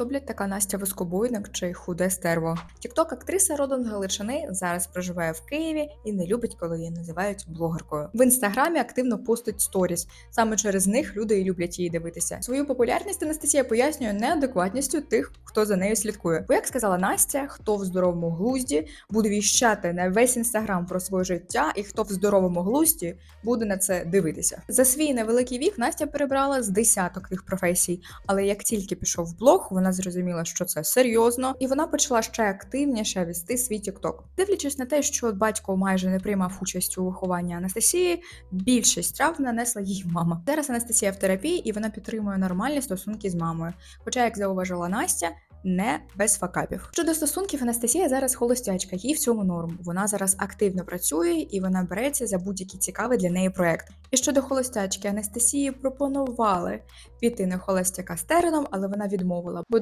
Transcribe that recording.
хто, така Настя Воскобойник чи худе стерво. Тікток актриса родом з Галичини зараз проживає в Києві і не любить, коли її називають блогеркою. В інстаграмі активно постить сторіс. Саме через них люди і люблять її дивитися. Свою популярність Анастасія пояснює неадекватністю тих, хто за нею слідкує. Бо як сказала Настя, хто в здоровому глузді буде віщати на весь інстаграм про своє життя, і хто в здоровому глузді буде на це дивитися. За свій невеликий вік Настя перебрала з десяток тих професій, але як тільки пішов в блог, вона зрозуміла, що це серйозно, і вона почала ще активніше вести свій тікток. Дивлячись на те, що батько майже не приймав участь у вихованні Анастасії, більшість трав нанесла їй мама. Зараз Анастасія в терапії і вона підтримує нормальні стосунки з мамою. Хоча, як зауважила Настя, не без факапів. Щодо стосунків, Анастасія зараз холостячка, їй в цьому норм. Вона зараз активно працює і вона береться за будь-який цікавий для неї проект. І щодо холостячки, Анастасії пропонували піти на холостяка з тереном, але вона відмовила. Бо